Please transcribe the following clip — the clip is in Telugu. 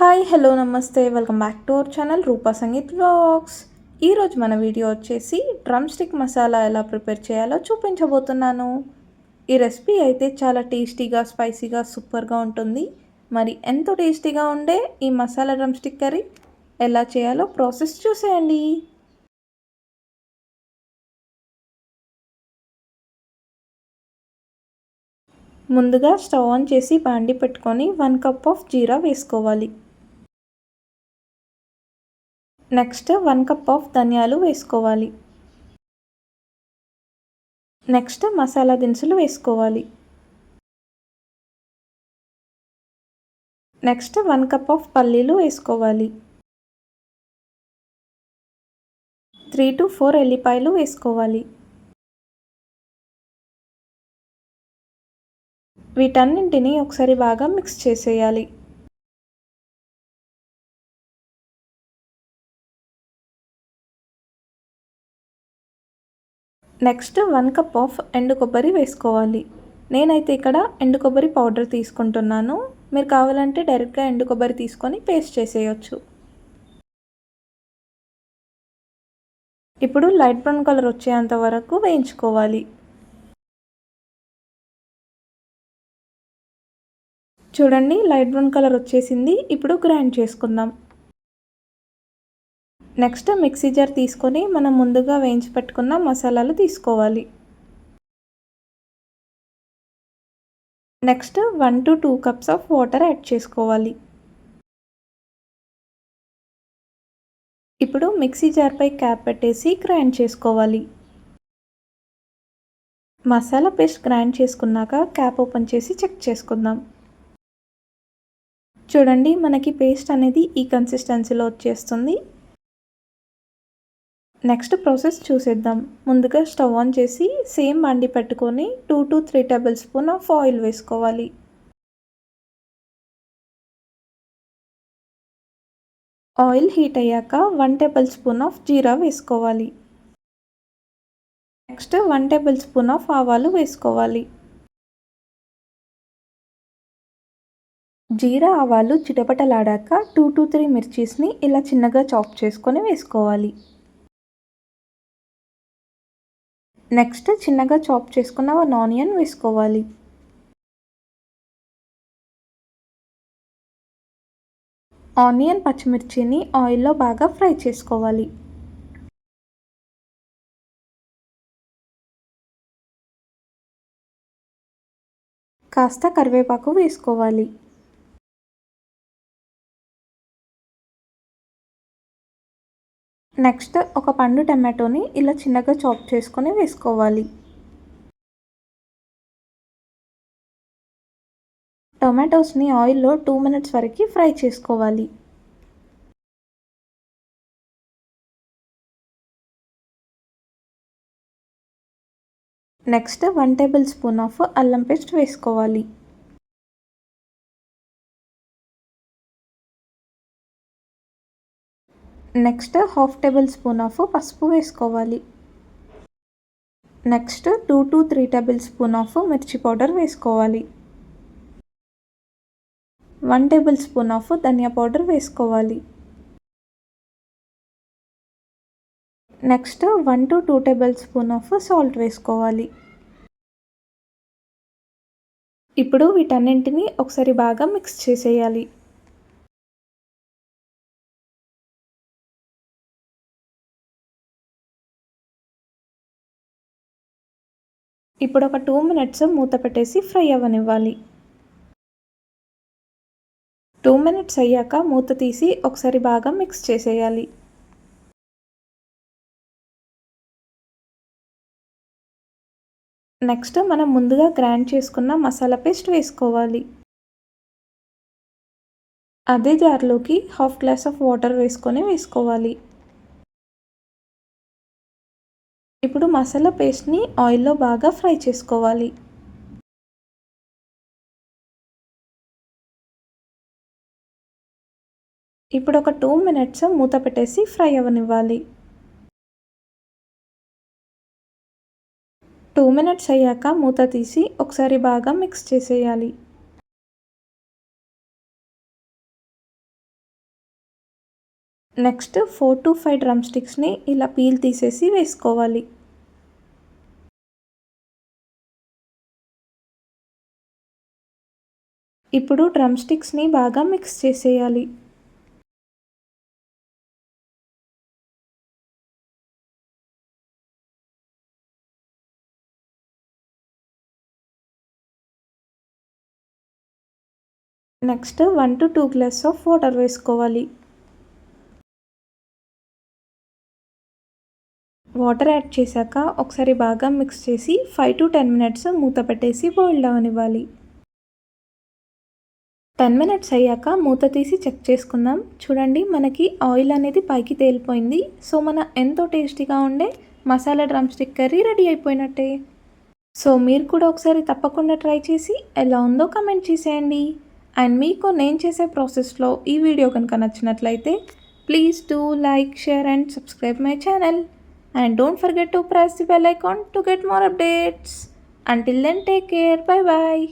హాయ్ హలో నమస్తే. Welcome back to our channel Rupa Sangeet blogs ఈరోజు మన వీడియో వచ్చేసి డ్రమ్ స్టిక్ మసాలా ఎలా ప్రిపేర్ చేయాలో చూపించబోతున్నాను. ఈ రెసిపీ అయితే చాలా టేస్టీగా స్పైసీగా సూపర్గా ఉంటుంది. మరి ఎంతో టేస్టీగా ఉండే ఈ మసాలా డ్రమ్ స్టిక్ కర్రీ ఎలా చేయాలో ప్రాసెస్ చూసేయండి. ముందుగా స్టవ్ ఆన్ చేసి బాండి పెట్టుకొని వన్ కప్ ఆఫ్ జీరా వేసుకోవాలి. నెక్స్ట్ వన్ కప్ ఆఫ్ ధనియాలు వేసుకోవాలి. నెక్స్ట్ మసాలా దినుసులు వేసుకోవాలి. నెక్స్ట్ వన్ కప్ ఆఫ్ పల్లీలు వేసుకోవాలి. త్రీ టు ఫోర్ ఎల్లిపాయలు వేసుకోవాలి. వీటన్నింటినీ ఒకసారి బాగా మిక్స్ చేసేయాలి. నెక్స్ట్ వన్ కప్ ఆఫ్ ఎండు కొబ్బరి వేసుకోవాలి. నేనైతే ఇక్కడ ఎండు కొబ్బరి పౌడర్ తీసుకుంటున్నాను. మీరు కావాలంటే డైరెక్ట్గా ఎండు కొబ్బరి తీసుకొని పేస్ట్ చేసేయచ్చు. ఇప్పుడు లైట్ బ్రౌన్ కలర్ వచ్చేంత వరకు వేయించుకోవాలి. చూడండి లైట్ బ్రౌన్ కలర్ వచ్చేసింది. ఇప్పుడు గ్రైండ్ చేసుకుందాం. నెక్స్ట్ మిక్సీ జార్ తీసుకొని మనం ముందుగా వేయించి పెట్టుకున్న మసాలాలు తీసుకోవాలి. Next one to two cups of water add చేసుకోవాలి. ఇప్పుడు మిక్సీ జార్పై క్యాప్ పెట్టేసి గ్రైండ్ చేసుకోవాలి. మసాలా పేస్ట్ గ్రైండ్ చేసుకున్నాక క్యాప్ ఓపెన్ చేసి చెక్ చేసుకుందాం. చూడండి మనకి పేస్ట్ అనేది ఈ కన్సిస్టెన్సీలో వచ్చేస్తుంది. నెక్స్ట్ ప్రాసెస్ చూసేద్దాం. ముందుగా స్టవ్ ఆన్ చేసి సేమ్ బండి పెట్టుకొని two to three tablespoon of oil వేసుకోవాలి. ఆయిల్ హీట్ అయ్యాక one tablespoon of jeera వేసుకోవాలి. Next one tablespoon of ఆవాలు వేసుకోవాలి. జీరా ఆవాలు చిటపటలాడాక టూ టు త్రీ మిర్చీస్ని ఇలా చిన్నగా చాప్ చేసుకొని వేసుకోవాలి. నెక్స్ట్ చిన్నగా చాప్ చేసుకున్న వన్ ఆనియన్ వేసుకోవాలి. ఆనియన్ పచ్చిమిర్చిని ఆయిల్లో బాగా ఫ్రై చేసుకోవాలి. కాస్త కరివేపాకు వేసుకోవాలి. నెక్స్ట్ ఒక పండు టమాటోని ఇలా చిన్నగా చాప్ చేసుకొని వేసుకోవాలి. టొమాటోస్ని ఆయిల్లో టూ మినిట్స్ వరకు ఫ్రై చేసుకోవాలి. Next one tablespoon of అల్లం పేస్ట్ వేసుకోవాలి. Next half tablespoon of పసుపు వేసుకోవాలి. Next two to three tablespoon of mirchi powder వేసుకోవాలి. One tablespoon of dhania powder వేసుకోవాలి. Next one to two tablespoon of salt వేసుకోవాలి. ఇప్పుడు వీటన్నింటినీ ఒకసారి బాగా మిక్స్ చేసేయాలి. ఇప్పుడు ఒక టూ మినిట్స్ మూత పెట్టేసి ఫ్రై అవ్వనివ్వాలి. టూ మినిట్స్ అయ్యాక మూత తీసి ఒకసారి బాగా మిక్స్ చేసేయాలి. నెక్స్ట్ మనం ముందుగా గ్రైండ్ చేసుకున్న మసాలా పేస్ట్ వేసుకోవాలి. అదే జార్లోకి హాఫ్ గ్లాస్ ఆఫ్ వాటర్ వేసుకొని వేసుకోవాలి. మసాలా పేస్ట్ని ఆయిల్లో బాగా ఫ్రై చేసుకోవాలి. ఇప్పుడు ఒక టూ మినిట్స్ మూత పెట్టేసి ఫ్రై అవ్వనివ్వాలి టూ మినిట్స్ అయ్యాక మూత తీసి ఒకసారి బాగా మిక్స్ చేసేయాలి. నెక్స్ట్ ఫోర్ టు ఫైవ్ డ్రమ్ స్టిక్స్ని ఇలా పీల్ తీసేసి వేసుకోవాలి. ఇప్పుడు డ్రమ్ స్టిక్స్ని బాగా మిక్స్ చేసేయాలి. Next one to two glass of water వేసుకోవాలి. వాటర్ యాడ్ చేశాక ఒకసారి బాగా మిక్స్ చేసి ఫైవ్ టు టెన్ మినిట్స్ మూత పెట్టేసి బాయిల్ ఇవ్వాలి టెన్ మినిట్స్ అయ్యాక మూత తీసి చెక్ చేసుకుందాం. చూడండి మనకి ఆయిల్ అనేది పైకి తేలిపోయింది. సో మన ఎంతో టేస్టీగా ఉండే masala drumstick curry ready అయిపోయినట్టే. సో మీరు కూడా ఒకసారి తప్పకుండా ట్రై చేసి ఎలా ఉందో కమెంట్ చేసేయండి. అండ్ మీకు నేను చేసే ప్రాసెస్లో ఈ వీడియో కనుక నచ్చినట్లయితే please do like share and subscribe my channel. And don't forget to press the bell icon to get more updates. Until then take care. Bye bye.